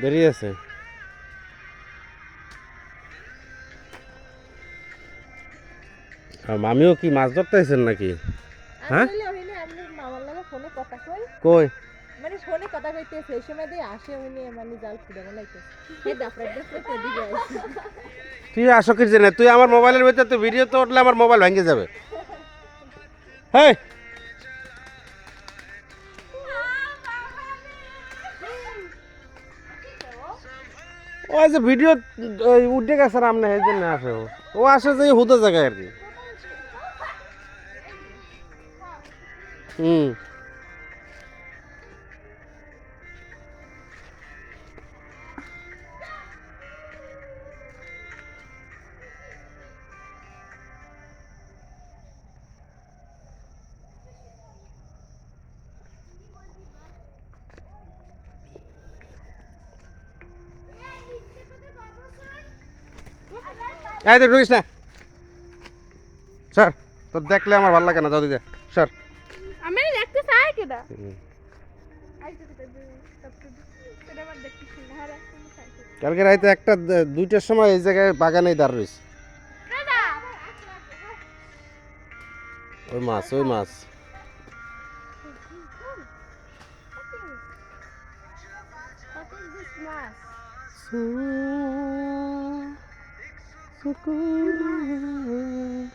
দেরি আছে। মামিও কি মাছ ধরতে আইছেন নাকি? হ্যাঁ? কই? মানে ফোনে কথা কইতে সেই সময় দিয়ে আসে ওইনে মানে জাল বলাইতে তুই আসো কি জানে তুই আমার মোবাইলের ভিতরে তো ভিডিও তো উঠলে আমার মোবাইল ভেঙে যাবে। হ্যাঁ ওই যে ভিডিও উঠে গেছে রামনে এই জন্য আসে ও। ও আসে যে হুদা জায়গায় আর কি হুম এই দেখ ঢুকিস না। স্যার তোর দেখলে আমার ভালো লাগে না দাও দিদা। স্যার। আমি দেখতে চাই কেডা? চাই কালকে রাইতে একটা দুইটার সময় এই জায়গায় বাগানে দাঁড় রয়েছে ওই মাছ ওই মাছ। What is this mask? সুকুন